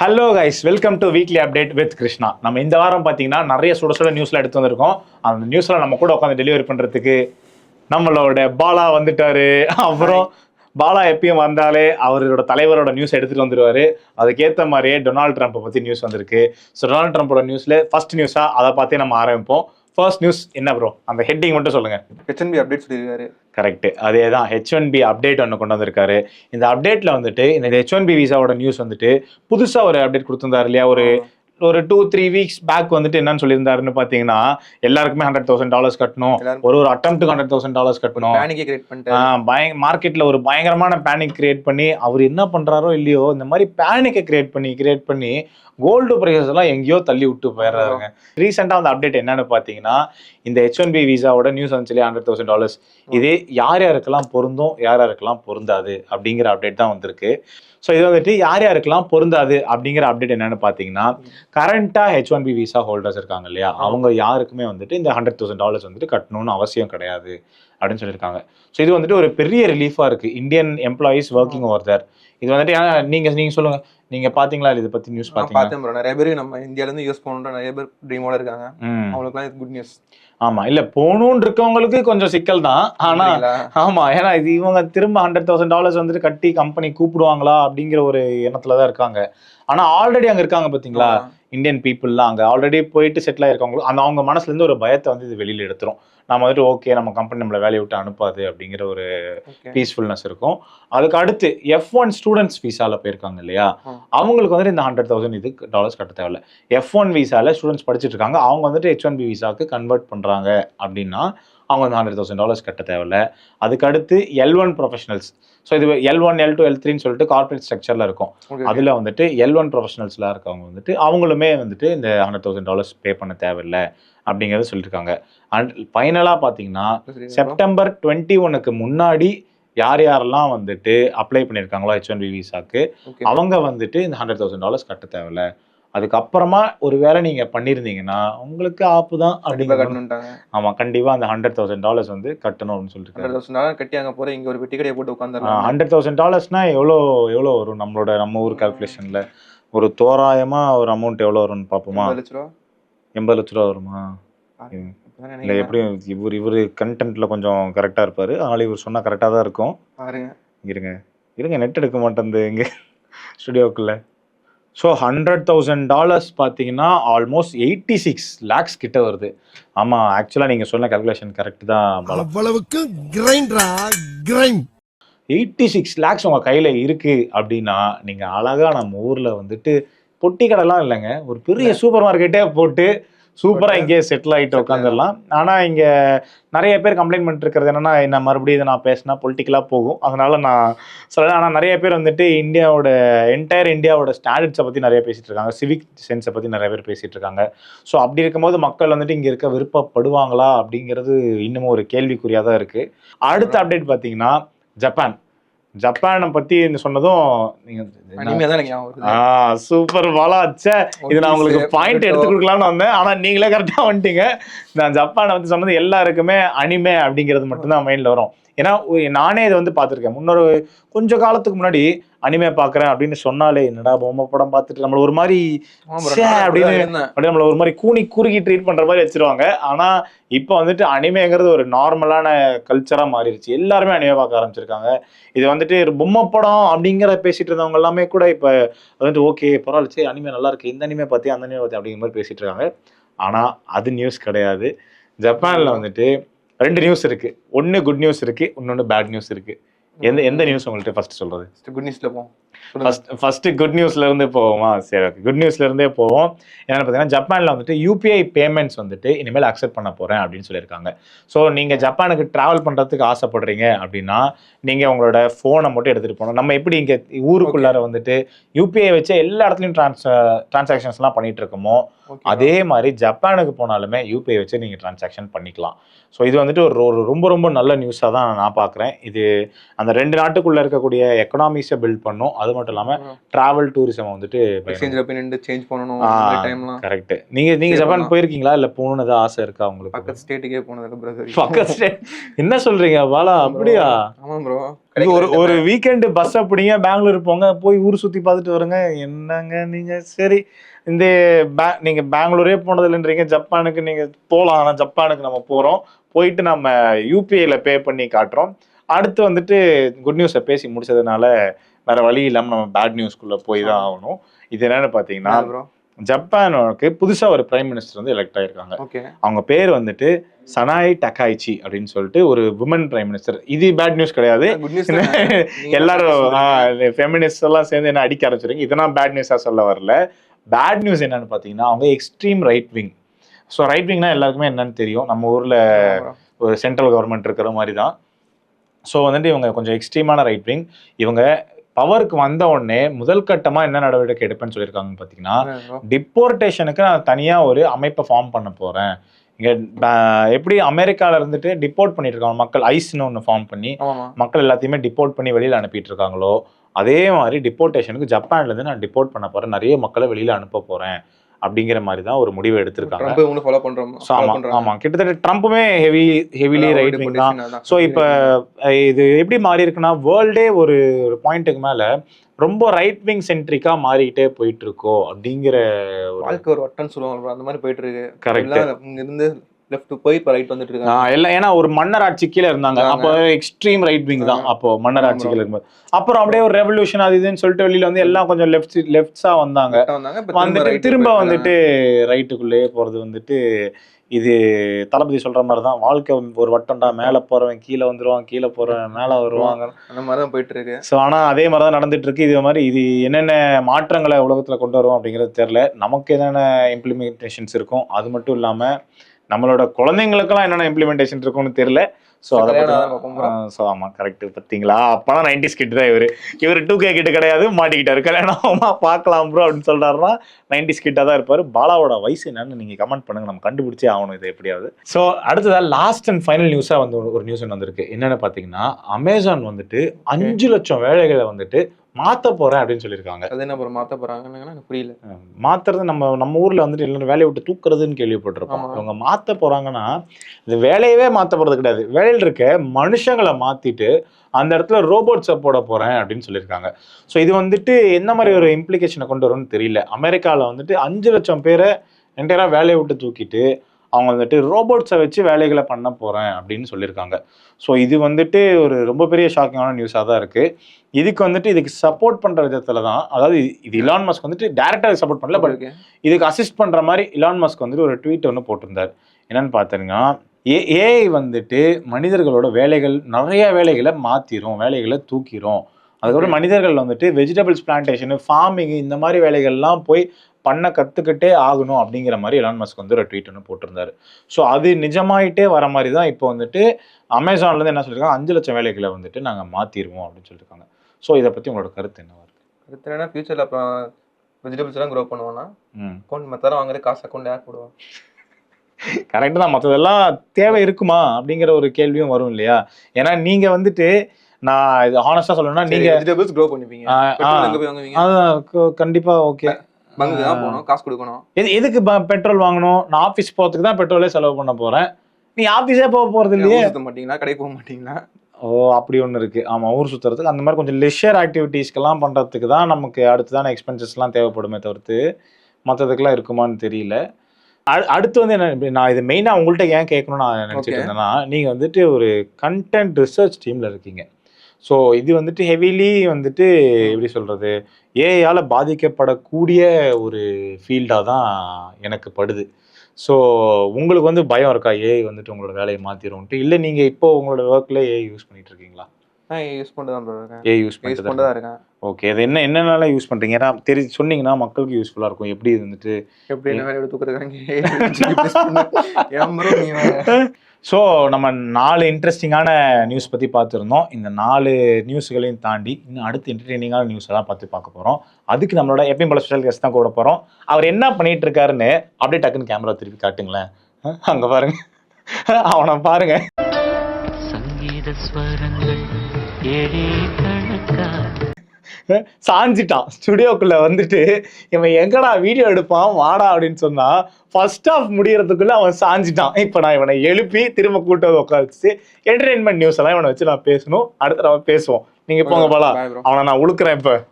Hello guys welcome to weekly update with Krishna நம்ம இந்த வாரம் பார்த்தீங்கன்னா நிறைய சுட சுட நியூஸ்ல எடுத்து வந்திருக்கோம். அந்த நியூஸ்ல நம்ம கூட உட்காந்து டெலிவரி பண்றதுக்கு நம்மளோட பாலா வந்துட்டாரு. அப்புறம் பாலா எப்பயும் வந்தாலே அவரோட தலைவரோட நியூஸ் எடுத்துட்டு வந்துருவாரு. அதுக்கேற்ற மாதிரியே டொனால்ட் ட்ரம்ப்பை பத்தி நியூஸ் வந்திருக்கு. ஸோ டொனால்ட் ட்ரம்ப்போட நியூஸ்ல ஃபர்ஸ்ட் நியூஸா அதை பார்த்தே நம்ம ஆரம்பிப்போம். ஃபர்ஸ்ட் நியூஸ் என்ன ப்ரோ அந்த ஹெட்டிங் மட்டும் சொல்லுங்க. ஹெச்என்பி அப்டேட் சொல்லியிருக்காரு. கரெக்ட் அதே தான் ஹெச் ஒன் பி அப்டேட் ஒன்று கொண்டு வந்திருக்காரு. இந்த அப்டேட்ல வந்துட்டு இந்த ஹெச் ஒன் பி விசாவோட நியூஸ் வந்துட்டு புதுசா ஒரு அப்டேட் கொடுத்திருந்தாரு இல்லையா? ஒரு ஒரு டூ த்ரீ வீக்ஸ் பேக் வந்துட்டு என்னன்னு சொல்லியிருந்தாருன்னு பார்த்தீங்கன்னா எல்லாருக்குமே ஹண்ட்ரட் தௌசண்ட் டாலர்ஸ் கட்டணும். ஒரு ஒரு அட்டம்ப்ட் ஹண்ட்ரட் தௌசண்ட் டாலர்ஸ் கட்டணும். பேனிக்கே கிரியேட் பண்ணிட்டு மார்க்கெட்ல ஒரு பயங்கரமான பேனிக் கிரியேட் பண்ணி அவர் என்ன பண்றாரோ இல்லையோ இந்த மாதிரி பேனிக்கை கிரியேட் பண்ணி கிரியேட் பண்ணி கோல்டு ப்ரைஸஸ் எல்லாம் எங்கேயோ தள்ளி விட்டு போயிடுறாங்க ரீசெண்டாக அந்த அப்டேட் என்னன்னு பார்த்தீங்கன்னா இந்த ஹெச் ஒன் பி விசாவோட நியூஸ் வந்துச்சு ஹண்ட்ரட் தௌசண்ட் டாலர்ஸ் இது யார் யாருக்கெல்லாம் பொருந்தும் யார் யாருக்கெல்லாம் பொருந்தாது அப்படிங்கிற அப்டேட் தான் வந்திருக்கு. ஸோ இது வந்துட்டு யார் யாருக்கெல்லாம் பொருந்தாது அப்படிங்கிற அப்டேட் என்னன்னு பார்த்தீங்கன்னா கரண்ட்டாக H one B visa holders இருக்காங்க இல்லையா? அவங்க யாருக்குமே வந்துட்டு இந்த ஹண்ட்ரட் தௌசண்ட் டாலர்ஸ் வந்துட்டு கட்டணும்னு அவசியம் கிடையாது அப்படின்னு சொல்லியிருக்காங்க. ஸோ இது வந்துட்டு ஒரு பெரிய ரிலீஃபாக இருக்கு. Indian employees working over there இது வந்துட்டு ஏன்னா நீங்க நீங்க சொல்லுங்க. நீங்க பாத்தீங்களா இதை பத்தி நியூஸ் பார்த்தேன் bro. நிறைய பேர் நம்ம இந்தியால இருந்து யூஸ் பண்ணணுன்ற நிறைய பேர் ட்ரீமோட இருக்காங்க. அவங்களுக்குலாம் இது குட் நியூஸ் ஆமா. இல்ல போகணும்னு இருக்கவங்களுக்கு கொஞ்சம் சிக்கல் தான். ஆனா ஆமா. ஏன்னா இது இவங்க திரும்ப ஹண்ட்ரட் தௌசண்ட் டாலர்ஸ் வந்துட்டு கட்டி கம்பெனி கூப்பிடுவாங்களா அப்படிங்கிற ஒரு எண்ணத்துல தான் இருக்காங்க. ஆனா ஆல்ரெடி அங்க இருக்காங்க பாத்தீங்களா? இந்தியன் பீப்புள்லாம் அங்க ஆல்ரெடி போயிட்டு செட்டில் ஆயிருக்கவங்க அந்த அவங்க மனசுல இருந்து ஒரு பயத்தை வந்து இது வெளியில எடுத்துரும். நம்ம வந்துட்டு ஓகே நம்ம கம்பெனி நம்மளை வேலையை விட்டு அனுப்பாது அப்படிங்கிற ஒரு பீஸ்ஃபுல்னஸ் இருக்கும். அதுக்கு அடுத்து எஃப் ஒன் ஸ்டூடெண்ட்ஸ் விசால போயிருக்காங்க இல்லையா. அவங்களுக்கு வந்துட்டு இந்த ஹண்ட்ரட் தௌசண்ட் இது டாலர்ஸ் கட்ட தேவையில்ல. எஃப் ஒன் விசால ஸ்டூடெண்ட்ஸ் படிச்சுட்டு இருக்காங்க. அவங்க வந்துட்டு ஹெச் ஒன் பி விசாக்கு கன்வெர்ட் பண்றாங்க அப்படின்னா அவங்க வந்து ஹண்ட்ரட் தௌசண்ட் டாலர்ஸ் கட்ட தேவையில்ல. அதுக்கு அடுத்து எல் ஒன் ப்ரொஃபஷனல்ஸ் ஸோ இது L one L two L த்ரீன்னு சொல்லிட்டு கார்பரேட் ஸ்ட்ரக்சர்ல இருக்கும். அதுல வந்துட்டு எல் ஒன் ப்ரொஃபஷனல்ஸ்லாம் இருக்கவங்க வந்துட்டு அவங்களுமே வந்துட்டு இந்த ஹண்ட்ரட் தௌசண்ட் டாலர்ஸ் பே பண்ண தேவையில்லை அப்படிங்கறத சொல்லியிருக்காங்க அண்ட் ஃபைனலாக பார்த்தீங்கன்னா செப்டம்பர் டுவெண்ட்டி ஒனுக்கு முன்னாடி யார் யாரெல்லாம் வந்துட்டு அப்ளை பண்ணியிருக்காங்களோ ஹெச் ஒன் விசாக்கு அவங்க வந்துட்டு இந்த ஹண்ட்ரட் தௌசண்ட் டாலர்ஸ் கட்ட தேவையில்ல. அதுக்கப்புறமா ஒரு வேளை நீங்க பண்ணியிருந்தீங்கன்னா உங்களுக்கு ஆப்பு தான் கண்டிப்பா அப்படின்னு கட்டணும்ட்டாங்க. ஆமா கண்டிப்பா அந்த ஹண்ட்ரட் தௌசண்ட் டாலர்ஸ் வந்து கட்டணும் அப்படின்னு சொல்லிட்டு ஹண்ட்ரட் தௌசண்ட் டாலர் கட்டி அங்க போற இங்க ஒரு பெட்டி கடையை போட்டு உட்காந்துடலாம் ஹண்ட்ரட் தௌசண்ட் டாலர்ஸ்னா எவ்வளோ எவ்வளோ வரும் நம்மளோட நம்ம ஊர் கால்குலேஷன்ல ஒரு தோராயமா ஒரு அமௌண்ட் எவ்வளோ வரும்னு பார்ப்போமா? எண்பது லட்ச ரூபா. எண்பது லட்ச ரூபா வருமா? இல்லை. எப்படியும் இவர் இவர் கண்டென்ட்ல கொஞ்சம் கரெக்டா இருப்பாரு. அதனால இவர் சொன்னா கரெக்டாக தான் இருக்கும். இருங்க. இருங்க நெட் எடுக்க மாட்டேங்குது இங்க. ஸ்டுடியோக்குள்ள ஸோ ஹண்ட்ரட் தௌசண்ட் டாலர்ஸ் பார்த்தீங்கன்னா ஆல்மோஸ்ட் எயிட்டி சிக்ஸ் லேக்ஸ் கிட்ட வருது. ஆமாம் ஆக்சுவலாக நீங்கள் சொன்ன கால்குலேஷன் கரெக்ட் தான் அவ்வளவுக்கு கிரைண்டரா கிரைண்ட் எயிட்டி சிக்ஸ் லேக்ஸ் உங்கள் கையில் இருக்குது அப்படின்னா நீங்கள் அழகாக நம்ம ஊரில் வந்துட்டு பொட்டி கடைலாம் இல்லைங்க. ஒரு பெரிய சூப்பர் மார்க்கெட்டே போட்டு சூப்பராக இங்கேயே செட்டில் ஆகிட்டு உட்காந்துடலாம். ஆனால் இங்கே நிறைய பேர் கம்ப்ளைண்ட் பண்ணிட்டு இருக்கிறது என்னன்னா என்ன மறுபடியும் இதை நான் பேசினா பொலிட்டிக்கலாக போகும். அதனால நான் சொல்கிறேன் ஆனால் நிறைய பேர் வந்துட்டு இந்தியாவோட என்டையர் இந்தியாவோட ஸ்டாண்டர்ட்ஸை பற்றி நிறைய பேசிட்டு இருக்காங்க. சிவிக் சென்ஸை பற்றி நிறைய பேர் பேசிட்டு இருக்காங்க. ஸோ அப்படி இருக்கும்போது மக்கள் வந்துட்டு இங்கே இருக்க விருப்பப்படுவாங்களா அப்படிங்கிறது இன்னமும் ஒரு கேள்விக்குறியாக தான் இருக்குது அடுத்த அப்டேட் பார்த்தீங்கன்னா ஜப்பான் ஜப்பானை பத்தி சொன்னதும் நீங்க சூப்பர் பாலா. இது நான் உங்களுக்கு பாயிண்ட். எடுத்து கொடுக்கலாம்னு வந்தேன். ஆனா நீங்களே கரெக்டா வந்துட்டீங்க. நான் ஜப்பானை வந்து சொன்னது எல்லாருக்குமே அனிமே அப்படிங்கிறது மட்டும்தான் மைண்ட்ல வரும். ஏன்னா நானே இதை வந்து பார்த்துருக்கேன். முன்னொரு கொஞ்ச காலத்துக்கு முன்னாடி அனிமே பார்க்கறேன் அப்படின்னு சொன்னாலே என்னடா பொம்மை படம் பார்த்துட்டு நம்மள ஒரு மாதிரி அப்படின்னு. அப்படியே நம்மள ஒரு மாதிரி கூனி குறுகி ட்ரீட் பண்ற மாதிரி வச்சிருவாங்க. ஆனா இப்போ வந்துட்டு அனிமேங்கிறது ஒரு நார்மலான கல்ச்சரா மாறிடுச்சு. எல்லாருமே அனிமே பார்க்க ஆரம்பிச்சிருக்காங்க. இது வந்துட்டு ஒரு பொம்மை படம் அப்படிங்கிற பேசிட்டு இருந்தவங்க எல்லாமே கூட இப்போ வந்துட்டு ஓகே பரவாயில்ல சரி அனிமே நல்லா இருக்கு. இந்த அனிமே பார்த்தி அந்த அனிமே பார்த்தி அப்படிங்கிற மாதிரி பேசிட்டு இருக்காங்க. ஆனா அது நியூஸ் கிடையாது. ஜப்பான்ல வந்துட்டு ரெண்டு நியூஸ் இருக்கு. ஒன்னு குட் நியூஸ் இருக்கு இன்னொன்னு பேட் நியூஸ் இருக்கு. எந்த எந்த நியூஸ் உங்கள்கிட்ட ஃபர்ஸ்ட் சொல்றது? குட் நியூஸ்ல newsல போவோம். ஃபர்ஸ்ட் ஃபர்ஸ்ட் குட் நியூஸ்ல இருந்து போவோமா. சரி ஓகே குட் நியூஸ்ல இருந்தே போவோம். என்னன்னு பார்த்தீங்கன்னா ஜப்பான்ல வந்துட்டு யூபிஐ பேமெண்ட்ஸ் வந்துட்டு இனிமேல் அக்செப்ட் பண்ண போறேன் அப்படின்னு சொல்லியிருக்காங்க. ஸோ நீங்க ஜப்பானுக்கு டிராவல் பண்றதுக்கு ஆசைப்படுறீங்க அப்படின்னா நீங்க உங்களோட ஃபோனை மட்டும் எடுத்துட்டு போகணும். நம்ம எப்படி இங்க ஊருக்குள்ளார வந்துட்டு யூபிஐ வச்சு எல்லா இடத்துலயும் ட்ரான்ஸ் டிரான்சாக்ஷன்ஸ்லாம் பண்ணிட்டு இருக்கோமோ. அதே மாதிரி ஜப்பானுக்கு போனாலுமே யூபிஐ வச்சு நீங்கள் டிரான்சாக்ஷன் பண்ணிக்கலாம். ஸோ இது வந்துட்டு ஒரு ஒரு ரொம்ப ரொம்ப நல்ல நியூஸாக தான் நான் பார்க்குறேன் இது அந்த ரெண்டு நாட்டுக்குள்ளே இருக்கக்கூடிய எக்கனாமிக்ஸை பில்ட் பண்ணும். அது மட்டும் இல்லாம டிராவல் டூரிசம் வந்துட்டு சேஞ்ச் பண்ணணும் கரெக்ட் நீங்க நீங்க ஜப்பான். போயிருக்கீங்களா? இல்ல போகணும்னு ஏதாவது ஆசை இருக்கா உங்களுக்கு? பக்கத்து ஸ்டேட்டுக்கே போனதுக்கு பிரதர் பக்கத்து state- என்ன சொல்றீங்க பாலா? அப்படியா? ஆமாம் ப்ரோ ஒரு ஒரு வீக்கெண்டு பஸ் அப்படிங்க பெங்களூர் போங்க போய் ஊர் சுத்தி பார்த்துட்டு வருங்க. என்னங்க நீங்க? சரி. இந்த பே- நீங்க பெங்களூரே போனது இல்லைன்றீங்க ஜப்பானுக்கு நீங்க போகலாம். ஆனா ஜப்பானுக்கு நம்ம போறோம். போயிட்டு நம்ம யூபிஐல பே பண்ணி காட்டுறோம். அடுத்து வந்துட்டு குட் நியூஸை பேசி முடிச்சதுனால வேற வழி இல்லாம நம்ம பேட் நியூஸ்க்குள்ள போய் தான் ஆகணும். இது என்னன்னு பாத்தீங்கன்னா ப்ரோ ஜப்பானுக்கு புதுசா ஒரு பிரைம் மினிஸ்டர் வந்து எலெக்ட் ஆயிருக்காங்க. அவங்க பேர் வந்துட்டு சனாய் டக்காய்ச்சி அப்படின்னு சொல்லிட்டு ஒரு விமன் பிரைம் மினிஸ்டர் இது பேட் நியூஸ் கிடையாது. எல்லாரும் ஃபெமினிஸ்ட் எல்லாம் சேர்ந்து என்ன அடிக்க ஆரம்பிச்சிருங்க இதெல்லாம் பேட் நியூஸா சொல்ல வரல. பேட் நியூஸ் என்னன்னு பாத்தீங்கன்னா அவங்க extreme right wing so right விங்னா எல்லாருக்குமே என்னன்னு தெரியும். நம்ம ஊர்ல ஒரு சென்ட்ரல் கவர்மெண்ட் இருக்கிற மாதிரி தான். ஸோ வந்துட்டு இவங்க கொஞ்சம் எக்ஸ்ட்ரீமான ரைட் விங் இவங்க பவருக்கு வந்த உடனே முதல் கட்டமா என்ன நடவடிக்கை எடுப்பேன்னு சொல்லியிருக்காங்கன்னு பார்த்தீங்கன்னா டிப்போர்டேஷனுக்கு நான் தனியா ஒரு அமைப்பை ஃபார்ம் பண்ண போறேன். இங்க எப்படி அமெரிக்கால இருந்துட்டு டிப்போர்ட் பண்ணிட்டு இருக்காங்க மக்கள் ஐஸ்னு ஒன்று ஃபார்ம் பண்ணி மக்கள் எல்லாத்தையுமே டிப்போர்ட் பண்ணி வெளியில அனுப்பிட்டு இருக்காங்களோ அதே மாதிரி டிப்போர்டேஷனுக்கு ஜப்பான்ல இருந்து நான் டிப்போர்ட் பண்ண போறேன். நிறைய மக்களை வெளியில அனுப்ப போறேன். அப்படிங்கிற மாதிரி தான் ஒரு முடிவு எடுத்திருக்காங்க. ஃபாலோ பண்றோம் So, ஆமா ஆமா. கிட்டத்தட்ட ட்ரம்ப்புமே ஹெவி ஹெவிலி ரைட் விங் தான். ஸோ இப்போ இது எப்படி மாறி இருக்குன்னா வேர்ல்டே ஒரு ஒரு பாயிண்ட்டுக்கு மேல ரொம்ப ரைட் விங் சென்ட்ரிக்கா மாறிக்கிட்டே போயிட்டு இருக்கோ அப்படிங்கிற ஒரு வாழ்க்கை ஒரு வட்டம்னு சொல்லுவாங்க. அந்த மாதிரி போயிட்டு இருக்கு. கரெக்ட் எல்லாம் இங்க இருந்து லெஃப்ட் போய் இப்போ ரைட் வந்துட்டு இருக்காங்க. எல்லாம் ஏன்னா ஒரு மன்னர் ஆட்சி கீழே இருந்தாங்க. அப்போ எக்ஸ்ட்ரீம் ரைட் விங் தான். அப்போ மன்னர் ஆட்சி. கீழே இருக்கும்போது. அப்புறம் அப்படியே ஒரு ரெவல்யூஷன் அது இதுன்னு சொல்லிட்டு வெளியில வந்து எல்லாம் கொஞ்சம் லெஃப்ட் லெஃப்ட்ஸா வந்தாங்க. வந்துட்டு திரும்ப வந்துட்டு ரைட்டுக்குள்ளேயே போறது வந்துட்டு இது தளபதி சொல்ற மாதிரி தான். வாழ்க்கை ஒரு வட்டம்டா மேல போறவன் கீழே வந்துருவான் கீழே போறவன் மேல வருவாங்க. அந்த மாதிரி தான் போயிட்டு இருக்கு. ஸோ ஆனா அதே மாதிரி தான் நடந்துட்டு இருக்கு. இது மாதிரி இது என்னென்ன மாற்றங்களை உலகத்துல கொண்டு வரும் அப்படிங்கிறது தெரியல. நமக்கு என்னென்ன இம்ப்ளிமெண்டேஷன்ஸ் இருக்கும் அது மட்டும் இல்லாம நம்மளோட குழந்தைங்களுக்கெல்லாம் என்னென்ன இம்ப்ளிமெண்டேஷன் இருக்கும்னு தெரியல. ஸோ அதை பார்ப்போம் ஸோ ஆமா கரெக்ட் பார்த்தீங்களா அப்பலாம் நைன்டிஸ் கிட் தான் இவர். இவர் டூ கே கிட்ட கிடையாது மாட்டிக்கிட்டாரு. கல்யாணம் பார்க்கலாம் ப்ரோ அப்படின்னு சொல்றாருன்னா நைன்டிஸ் கிட்டா தான் இருப்பாரு. பாலாவோட வயசு என்னன்னு நீங்க கமெண்ட் பண்ணுங்க. நம்ம கண்டுபிடிச்சே ஆகணும் இது எப்படியாவது. ஸோ அடுத்ததா லாஸ்ட் அண்ட் ஃபைனல் நியூஸா வந்து ஒரு- நியூஸ் ஒன்று வந்திருக்கு. என்னன்னு பார்த்தீங்கன்னா அமேசான் வந்துட்டு அஞ்சு லட்சம் வேலைகளை வந்துட்டு மாத்த போறேன் அப்படின்னு சொல்லியிருக்காங்க. அது என்ன ப்ரோ மாத்த போறாங்கன்னு எனக்கு புரியல. மாத்துறது நம்ம நம்ம ஊர்ல வந்துட்டு எல்லாரும் வேலையை விட்டு தூக்குறதுன்னு கேள்விப்பட்டிருப்போம். ஆமா. இவங்க மாத்த போறாங்கன்னா இது வேலையவே மாத்த போறது கிடையாது. வேலையில் இருக்க மனுஷங்களை மாத்திட்டு அந்த இடத்துல ரோபோட்ஸை போட போறேன் அப்படின்னு சொல்லியிருக்காங்க. ஸோ இது வந்துட்டு என்ன மாதிரி ஒரு இம்ப்ளிகேஷனை கொண்டு வரும்னு தெரியல. அமெரிக்காவில் வந்துட்டு அஞ்சு லட்சம் பேரை என்டையராக வேலையை விட்டு தூக்கிட்டு அவங்க வந்துட்டு ரோபோட்ஸை வச்சு வேலைகளை பண்ண போறேன் அப்படின்னு சொல்லியிருக்காங்க. ஸோ இது வந்துட்டு ஒரு ரொம்ப பெரிய ஷாக்கிங்கான நியூஸாக தான் இருக்கு. இதுக்கு வந்துட்டு இதுக்கு சப்போர்ட் பண்ற விதத்துல தான் அதாவது இது- இலான் மஸ்க் வந்துட்டு டேரக்டாக சப்போர்ட் பண்ணல பட். இதுக்கு அசிஸ்ட் பண்ற மாதிரி இலான் மஸ்க் வந்துட்டு ஒரு ட்வீட் ஒன்று போட்டிருந்தார். என்னன்னு பார்த்தீங்கன்னா ஏ ஏஐ வந்துட்டு மனிதர்களோட வேலைகள் நிறைய வேலைகளை மாத்திரும் வேலைகளை தூக்கிரும். அதுக்கப்புறம் மனிதர்கள் வந்துட்டு வெஜிடபிள்ஸ் பிளான்டேஷன் ஃபார்மிங் இந்த மாதிரி வேலைகள்லாம் போய் பண்ண கத்துக்கிட்டே ஆகணும் அப்படிங்கிற மாதிரி எலான் மஸ்க் வந்து ஒரு ட்வீட் ஒன்று போட்டிருந்தாரு. ஸோ அது நிஜமாயிட்டே வர மாதிரி தான் இப்போ வந்துட்டு அமேசான்ல இருந்து என்ன சொல்லியிருக்காங்க அஞ்சு லட்சம் வேலைகளை வந்துட்டு நாங்க மாத்திருவோம் அப்படின்னு சொல்லியிருக்காங்க ஸோ இதை பத்தி உங்களோட கருத்து என்னவா இருக்கு? அடுத்து என்ன ஃபியூச்சர்ல அப்புறம் வெஜிடபிள்ஸ் எல்லாம் க்ரோ பண்ணுவோம்னா ம். அக்கௌண்ட் மத்தாரம் வாங்குறது காசு அக்கௌண்ட் யார் போடுவோம். கரெக்ட் தான். மற்றதெல்லாம் தேவை இருக்குமா? அப்படிங்கிற ஒரு கேள்வியும் வரும் இல்லையா? ஏன்னா நீங்க வந்துட்டு நான் இது ஹானஸ்டா சொல்லணும்னா நீங்க வெஜிடபிள்ஸ் க்ரோ பண்ணுவீங்க ஆ, பெட்ரோல் ஆ. எங்க போய் வாங்குவீங்க? அதான் க- கண்டிப்பா ஓகே பங்கு தான் போகணும் காசு கொடுக்கணும். எது எதுக்கு பெட்ரோல் வாங்கணும்? நான் ஆஃபீஸ் போகிறதுக்கு தான் பெட்ரோலே செலவு பண்ண போறேன். நீ ஆஃபீஸே போக போறது இல்லையே? சுத்த மாட்டீங்களா? கடைக்கு போக மாட்டீங்களா? ஓ அப்படி ஒன்று இருக்கு. ஆமா ஊர் சுத்துறதுக்கு. அந்த மாதிரி கொஞ்சம் லெஷர் ஆக்டிவிட்டீஸ்க்கெல்லாம் பண்றதுக்கு தான் நமக்கு அடுத்ததான எக்ஸ்பென்சஸ்லாம் தேவைப்படுமே தவிர்த்து மற்றதுக்கெல்லாம் இருக்குமான்னு தெரியல. அடுத்து வந்து என்ன நான் இது மெயினாக உங்கள்கிட்ட ஏன் கேட்கணும்னு நான் நினச்சிட்டு. இருந்தேன்னா நீங்கள் வந்துட்டு ஒரு கண்டென்ட் ரிசர்ச் டீமில் இருக்கீங்க. ஸோ இது வந்துட்டு ஹெவிலி வந்துட்டு எப்படி சொல்கிறது ஏஐயால் பாதிக்கப்படக்கூடிய ஒரு ஃபீல்டாக தான் எனக்கு படுது. ஸோ உங்களுக்கு வந்து பயம் இருக்கா? ஏஐ வந்துட்டு உங்களோட வேலையை மாற்றிடும்ட்டு இல்லை நீங்கள் இப்போ உங்களோட ஒர்க்கில் ஏஐ யூஸ் பண்ணிட்டு இருக்கீங்களா? யூஸ் பண்ணிட்டு ஏஐ யூஸ் பண்ணிட்டு தான் இருக்கேன். ஓகே அது என்ன என்னென்னலாம் யூஸ் பண்ணுறீங்க ஏன்னா தெரி சொன்னீங்கன்னா மக்களுக்கு யூஸ்ஃபுல்லாக இருக்கும். எப்படி வந்துட்டு எப்படி என்ன தூக்குறதுக்காங்க? ஸோ நம்ம நாலு இன்ட்ரெஸ்டிங்கான நியூஸ் பற்றி பார்த்துருந்தோம். இந்த நாலு நியூஸ்களையும் தாண்டி இன்னும் அடுத்து என்டர்டெய்னிங்கான நியூஸ் எல்லாம் பார்த்து பார்க்க போகிறோம் அதுக்கு நம்மளோட எப்பயும் பல ஸ்பெஷல் கெஸ்ட் தான் கூட போகிறோம் அவர் என்ன பண்ணிட்டு இருக்காருன்னு அப்படியே டக்குன்னு கேமரா திருப்பி காட்டுங்களேன். அங்கே பாருங்க. அவனை பாருங்க. சங்கீத ஸ்வரங்கள். சாஞ்சிட்டான் ஸ்டுடியோக்குள்ள வந்துட்டு இவன் எங்கடா வீடியோ எடுப்பான் வாடா அப்படின்னு சொன்னா ஃபர்ஸ்ட் ஆஃப் முடியறதுக்குள்ள அவன் சாஞ்சிட்டான். இப்போ நான் இவனை எழுப்பி திரும்ப கூட்ட உட்காந்து என்டர்டைன்மெண்ட் நியூஸ் எல்லாம் இவனை வச்சு நான் பேசணும். அடுத்து நம்ம பேசுவோம். நீங்க போங்க bro. அவனை நான் உழுக்குறேன் இப்ப.